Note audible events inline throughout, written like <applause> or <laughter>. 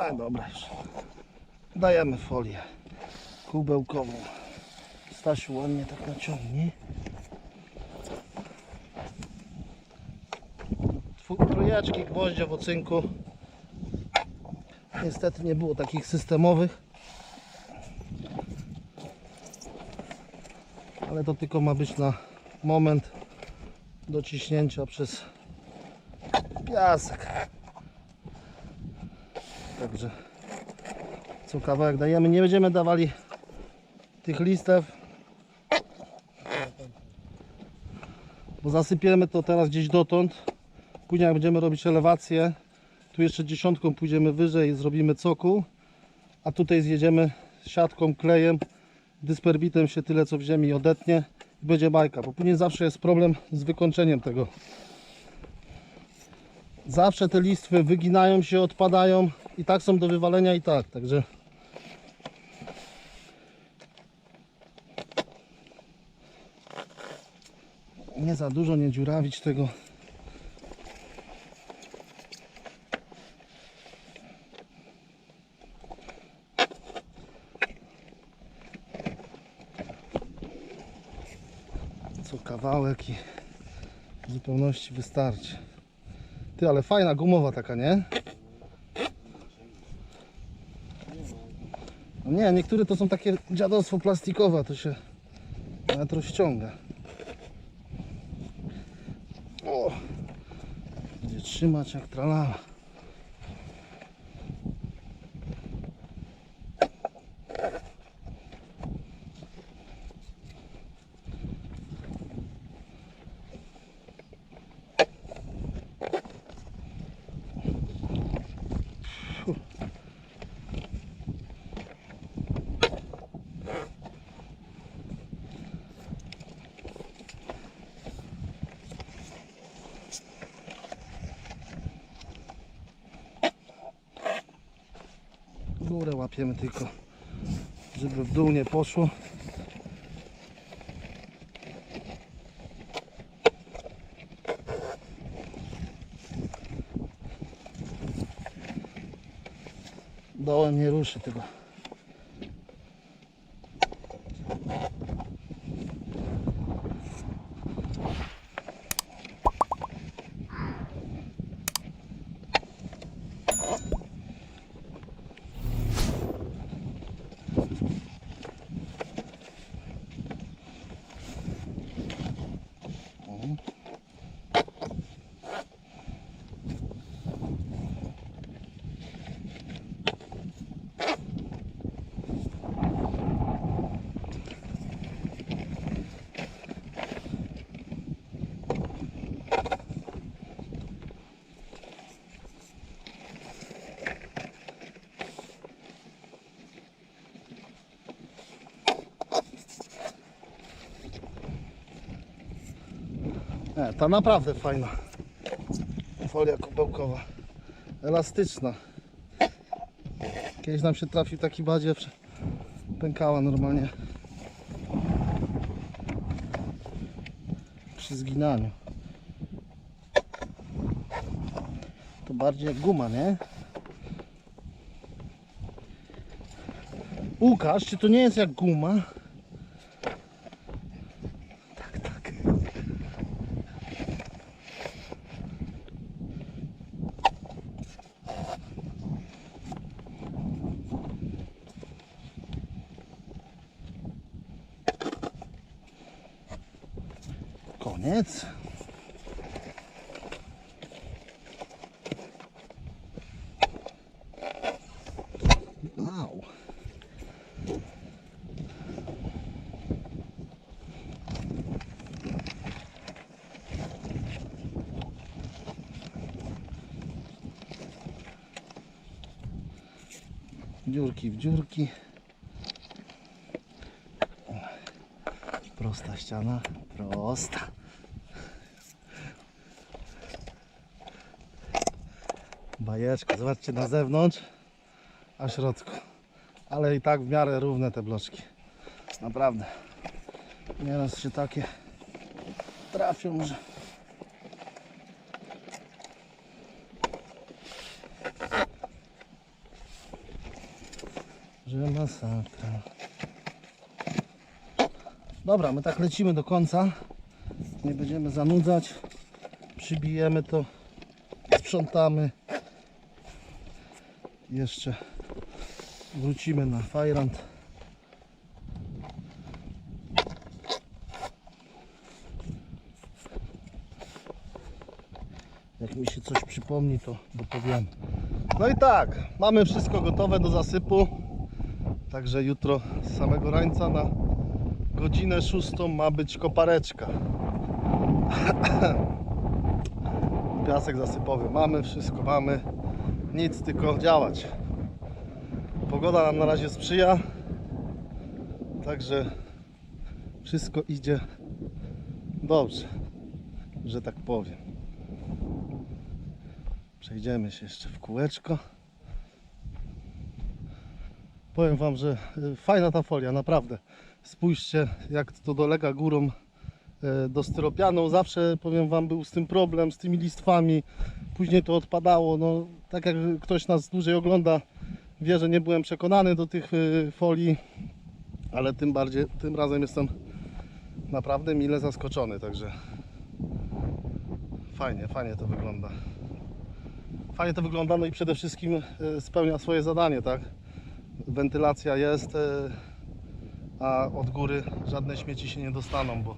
A, dobra już. Dajemy folię kubełkową. Stasiu ładnie tak naciągnie. Trójeczki, gwoździe w ocynku. Niestety nie było takich systemowych. Ale to tylko ma być na moment dociśnięcia przez piasek. Także co kawałek dajemy. Nie będziemy dawali tych listew. Bo zasypiemy to teraz gdzieś dotąd. Później jak będziemy robić elewację, tu jeszcze dziesiątką pójdziemy wyżej i zrobimy cokół. A tutaj zjedziemy siatką, klejem, dysperbitem się tyle co w ziemi odetnie i będzie bajka. Bo później zawsze jest problem z wykończeniem tego. Zawsze te listwy wyginają się, odpadają i tak są do wywalenia i tak. Także nie za dużo nie dziurawić tego. Co kawałek i w zupełności wystarczy. Ty, ale fajna gumowa taka, nie? No nie, niektóre to są takie dziadostwo plastikowe, to się nawet rozciąga. O! Będzie trzymać jak tralala. Górę łapiemy tylko, żeby w dół nie poszło. Dołem nie ruszy tego. Nie, ta naprawdę fajna. Folia kubełkowa. Elastyczna. Kiedyś nam się trafił taki badziew, pękała normalnie. Przy zginaniu. To bardziej jak guma, nie? Łukasz, czy to nie jest jak guma? Koniec. Au. Dziurki w dziurki. Prosta ściana, prosta. Bajeczka, zobaczcie na zewnątrz, a środku. Ale i tak w miarę równe te bloczki. Naprawdę. Nieraz się takie trafią, że że masakra. Dobra, my tak lecimy do końca. Nie będziemy zanudzać. Przybijemy to, sprzątamy. Jeszcze wrócimy na fajrant. Jak mi się coś przypomni, to dopowiem. No i tak, mamy wszystko gotowe do zasypu. Także jutro z samego rańca na godzinę szóstą ma być kopareczka. <clears throat> Piasek zasypowy mamy, wszystko mamy. Nic, tylko działać. Pogoda nam na razie sprzyja. Także wszystko idzie dobrze, że tak powiem. Przejdziemy się jeszcze w kółeczko. Powiem Wam, że y, fajna ta folia, naprawdę. Spójrzcie, jak to dolega górą do styropianu. Zawsze, powiem Wam, był z tym problem, z tymi listwami. Później to odpadało. No, tak jak ktoś nas dłużej ogląda, wie, że nie byłem przekonany do tych y, folii, ale tym bardziej, tym razem jestem naprawdę mile zaskoczony, także fajnie, fajnie to wygląda. Fajnie to wygląda, no i przede wszystkim e, spełnia swoje zadanie, tak? Wentylacja jest, e, a od góry żadne śmieci się nie dostaną, bo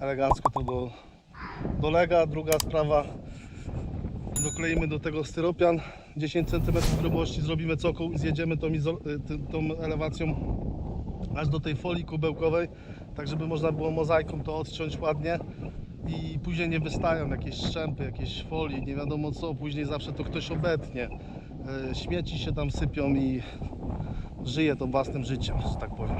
elegancko to do, dolega. Druga sprawa, dokleimy do tego styropian 10 cm grubości, zrobimy cokół i zjedziemy tą, ty- tą elewacją aż do tej folii kubełkowej, tak żeby można było mozaiką to odciąć ładnie i później nie wystają jakieś strzępy, jakieś folii, nie wiadomo co, później zawsze to ktoś obetnie. E, Śmieci się tam sypią i żyje to własnym życiem, że tak powiem.